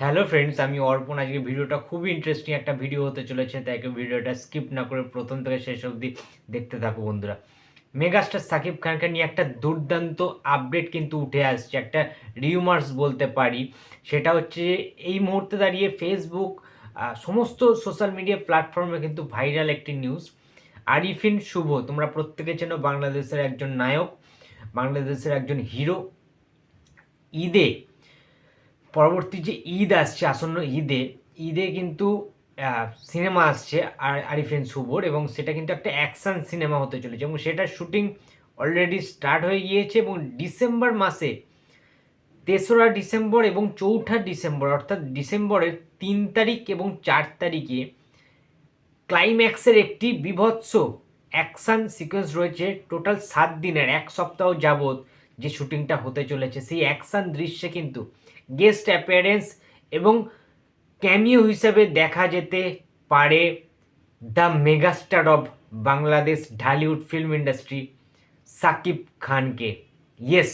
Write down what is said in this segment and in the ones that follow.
Hello friends আমি অর্পণ। আজকে ভিডিওটা খুবই ইন্টারেস্টিং একটা ভিডিও হতে চলেছে, তাই ভিডিওটা স্কিপ না করে প্রথম থেকে শেষ অবধি দেখতে থাকো বন্ধুরা। মেগাস্টার সাকিব খানকে নিয়ে একটা দুর্দান্ত আপডেট কিন্তু উঠে আসছে, একটা রিউমার্স বলতে পারি। সেটা হচ্ছে এই মুহূর্তে দাঁড়িয়ে ফেসবুক সমস্ত সোশ্যাল মিডিয়া প্ল্যাটফর্মে কিন্তু ভাইরাল একটি নিউজ আরিফিন শুভ, তোমরা প্রত্যেকে চেনো বাংলাদেশের একজন নায়ক, বাংলাদেশের একজন হিরো ঈদে পরবর্তী যে ঈদ আসছে, আসন্ন ঈদে ঈদে কিন্তু সিনেমা আসছে আর আরিফিন শুভর এবং সেটা কিন্তু একটা অ্যাকশন সিনেমা হতে চলেছে এবং সেটার শুটিং অলরেডি স্টার্ট হয়ে গিয়েছে এবং ডিসেম্বর মাসে, তেসরা ডিসেম্বর এবং চৌঠা ডিসেম্বর, অর্থাৎ ডিসেম্বরের তিন তারিখ এবং চার তারিখে ক্লাইম্যাক্সের একটি বিভৎস অ্যাকশন সিকোয়েন্স রয়েছে। টোটাল সাত দিনের, এক সপ্তাহ যাবৎ যে শুটিংটা হতে চলেছে, সেই অ্যাকশন দৃশ্যে কিন্তু গেস্ট অ্যাপিয়ারেন্স এবং ক্যামিও হিসাবে দেখা যেতে পারে the megastar of Bangladesh Dhallywood film industry, Shakib খানকে। ইয়েস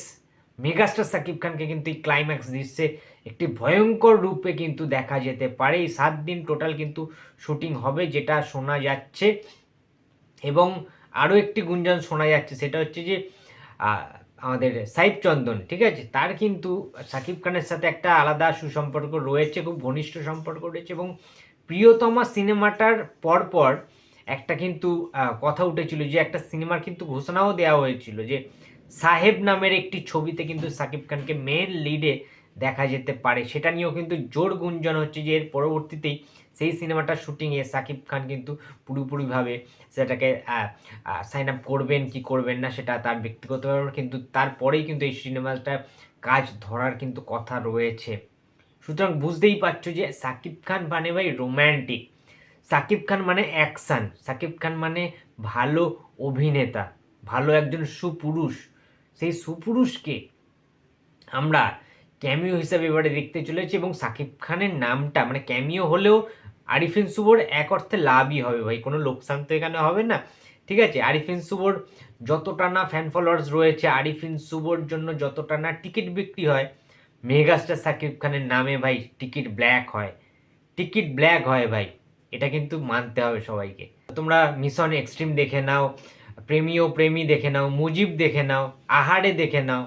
মেগাস্টার সাকিব খানকে কিন্তু এই ক্লাইম্যাক্স দৃশ্যে একটি ভয়ঙ্কর রূপে কিন্তু দেখা যেতে পারে। এই সাত দিন টোটাল কিন্তু শুটিং হবে যেটা শোনা যাচ্ছে এবং আরও একটি গুঞ্জন শোনা যাচ্ছে, সেটা হচ্ছে যে আমাদের সাইব চন্দন, ঠিক আছে? তার কিন্তু সাকিব খানের সাথে একটা আলাদা সুসম্পর্ক রয়েছে, খুব ঘনিষ্ঠ সম্পর্ক রয়েছে এবং প্রিয়তমা সিনেমাটার পরপর একটা কিন্তু কথা উঠেছিল যে একটা সিনেমার কিন্তু ঘোষণাও দেওয়া হয়েছিল যে সাহেব নামের একটি ছবিতে কিন্তু সাকিব খানকে মেন লিডে দেখা যেতে পারে। সেটা নিয়েও কিন্তু জোর গুঞ্জন হচ্ছে যে, এর পরবর্তীতেই সেই সিনেমাটার শুটিংয়ে সাকিব খান কিন্তু পুরোপুরিভাবে সেটাকে সাইন আপ করবেন কি করবেন না সেটা তার ব্যক্তিগত কিন্তু তারপরেই কিন্তু এই সিনেমাটা কাজ ধরার কিন্তু কথা রয়েছে। সুতরাং বুঝতেই পারছ যে, সাকিব খান মানে ভাই রোম্যান্টিক সাকিব খান মানে অ্যাকশান সাকিব খান মানে ভালো অভিনেতা, ভালো একজন সুপুরুষ। সেই সুপুরুষকে আমরা ক্যামিও হিসাবে এবারে দেখতে চলেছে এবং সাকিব খানের নামটা মানে ক্যামিও হলেও আরিফিন শুভর এক অর্থে লাভই হবে ভাই, কোনো লোকসান তো এখানে হবে না। ঠিক আছে, আরিফিন শুভর যতটা না ফ্যান ফলোয়ার্স রয়েছে, আরিফিন শুভর জন্য যতটা না টিকিট বিক্রি হয়, মেগাস্টার সাকিব খানের নামে ভাই টিকিট ব্ল্যাক হয়। টিকিট ব্ল্যাক হয় ভাই, এটা কিন্তু মানতে হবে সবাইকে। তোমরা মিশন এক্সট্রিম দেখে নাও প্রেমীয় প্রেমী দেখে নাও, মুজিব দেখে নাও, আহারে দেখে নাও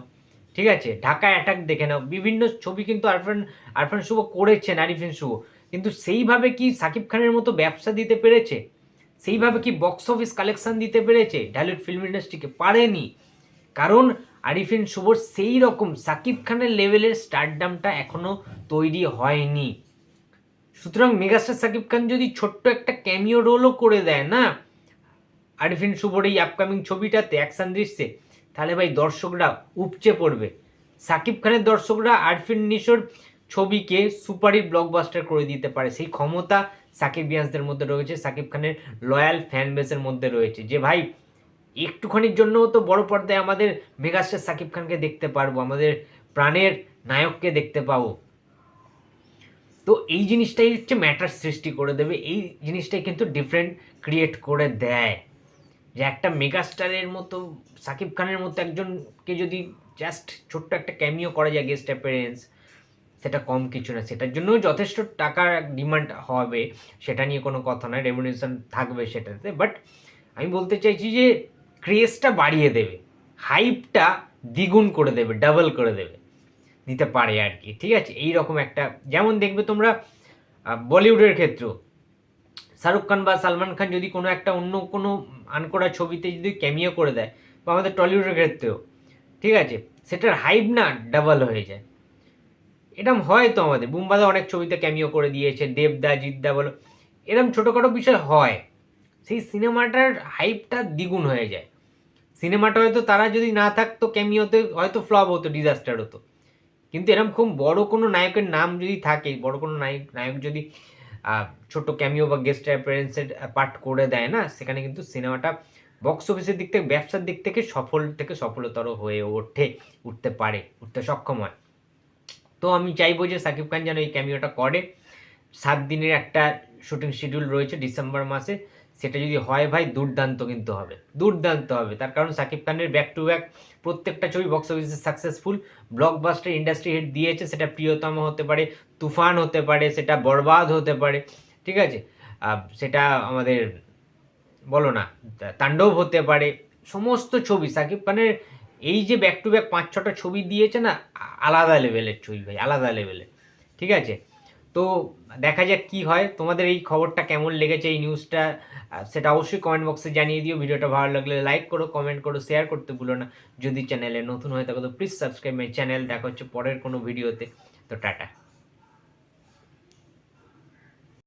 ঠিক আছে? ঢাকা অ্যাটাক দেখে নাও। বিভিন্ন ছবি কিন্তু আরফান আরফান শুভ করেছেন আরিফিন শুভ। কিন্তু সেইভাবে কি সাকিব খানের মতো ব্যবসা দিতে পেরেছে? সেইভাবে কি বক্স অফিস কালেকশন দিতে পেরেছে? ঢালিউড ফিল্ম ইন্ডাস্ট্রিকে পারেনি। কারণ আরিফিন শুভর সেই রকম সাকিব খানের লেভেলের স্টারডামটা এখনও তৈরি হয়নি। সুতরাং মেগাস্টার সাকিব খান যদি ছোট্ট একটা ক্যামিও রোলও করে দেয় না আরিফিন শুভর এই আপকামিং ছবিটাতে, অ্যাকশন দৃশ্যে তাহলে ভাই দর্শকরা উপচে পড়বে। সাকিব খানের দর্শকরা আরফিন নিশোর ছবিকে সুপারহিট ব্লকবাস্টার করে দিতে পারে। সেই ক্ষমতা সাকিব বিয়ান্সদের মধ্যে রয়েছে, সাকিব খানের লয়াল ফ্যান বেসের মধ্যে রয়েছে। যে ভাই, একটুখানির জন্যও তো বড় পর্দায় আমাদের মেগাস্টার সাকিব খানকে দেখতে পারব, আমাদের প্রাণের নায়ককে দেখতে পাবো। তো এই জিনিসটাই হচ্ছে ম্যাটার সৃষ্টি করে দেবে, এই জিনিসটাই কিন্তু ডিফারেন্ট ক্রিয়েট করে দেয়। যে একটা মেগাস্টারের মতো, সাকিব খানের মতো একজনকে যদি জাস্ট ছোট্ট একটা ক্যামিও করা যায় গেস্ট অ্যাপিয়ারেন্স সেটা কম কিছু না। সেটার জন্য যথেষ্ট টাকার ডিমান্ড হবে, সেটা নিয়ে কোনো কথা নয় রেভলিউশন থাকবে সেটাতে। বাট আমি বলতে চাইছি যে ক্রেজটা বাড়িয়ে দেবে হাইপটা দ্বিগুণ করে দেবে ডাবল করে দেবে, দিতে পারে আর কি। ঠিক আছে? এই রকম একটা, যেমন দেখবে তোমরা বলিউডের ক্ষেত্রেও, শাহরুখ খান বা সালমান খান যদি কোনো একটা অন্য কোনো আনকরা ছবিতে যদি ক্যামিও করে দেয়, বা আমাদের টলিউডের ক্ষেত্রেও, ঠিক আছে? সেটার হাইপ না ডাবল হয়ে যায়। এরম হয় তো আমাদের। বুম্বাদা অনেক ছবিতে ক্যামিও করে দিয়েছে দেবদা, জিদ্দা বলো, এরম ছোটোখাটো বিষয় হয়। সেই সিনেমাটার হাইপটা দ্বিগুণ হয়ে যায়। সিনেমাটা হয়তো তারা যদি না থাকতো ক্যামিওতে হয়তো ফ্লপ হতো ডিজাস্টার হতো। কিন্তু এরকম খুব বড় কোনো নায়কের নাম যদি থাকে, বড় কোনো নায়ক নায়ক যদি ছোট ক্যামিও বা গেস্ট অ্যাপিয়ারেন্সের পার্ট করে দেয় না? সেখানে কিন্তু সিনেমাটা বক্স অফিসের দিক থেকে, ব্যবসার দিক থেকে সফল, থেকে সফলতর হয়ে ওঠে, উঠতে পারে, উঠতে সক্ষম হয়। তো আমি চাইব যে সাকিব খান যেন এই ক্যামিওটা করে। সাত দিনের একটা শুটিং শিডিউল রয়েছে ডিসেম্বর মাসে। সেটা যদি হয় ভাই, দুর্দান্ত কিন্তু হবে। দুর্দান্ত হবে। তার কারণ সাকিব খানের ব্যাক টু ব্যাক প্রত্যেকটা ছবি বক্স অফিসে সাকসেসফুল ব্লকবাস্টার ইন্ডাস্ট্রি হিট দিয়েছে, সেটা প্রিয়তম হতে পারে, তুফান হতে পারে, সেটা বরবাদ হতে পারে। ঠিক আছে? সেটা আমাদের বলো না, তাণ্ডব হতে পারে। সমস্ত ছবি, সাকিব খানের এই যে ব্যাক টু ব্যাক পাঁচ ছটা ছবি দিয়েছে না, আলাদা লেভেলের ছবি ভাই, আলাদা লেভেলের ঠিক আছে? তো দেখা যাক কি হয়। তোমাদের এই খবরটা কেমন লেগেছে এই নিউজটা সেটা অবশ্যই কমেন্ট বক্সে জানিয়ে দিও। ভিডিওটা ভালো লাগলে লাইক করো কমেন্ট করো শেয়ার করতে ভুলো না। যদি চ্যানেলে নতুন হয়ে থাকো, তো প্লিজ সাবস্ক্রাইব মাই চ্যানেল দেখা হচ্ছে পরের কোনো ভিডিওতে তো টাটা।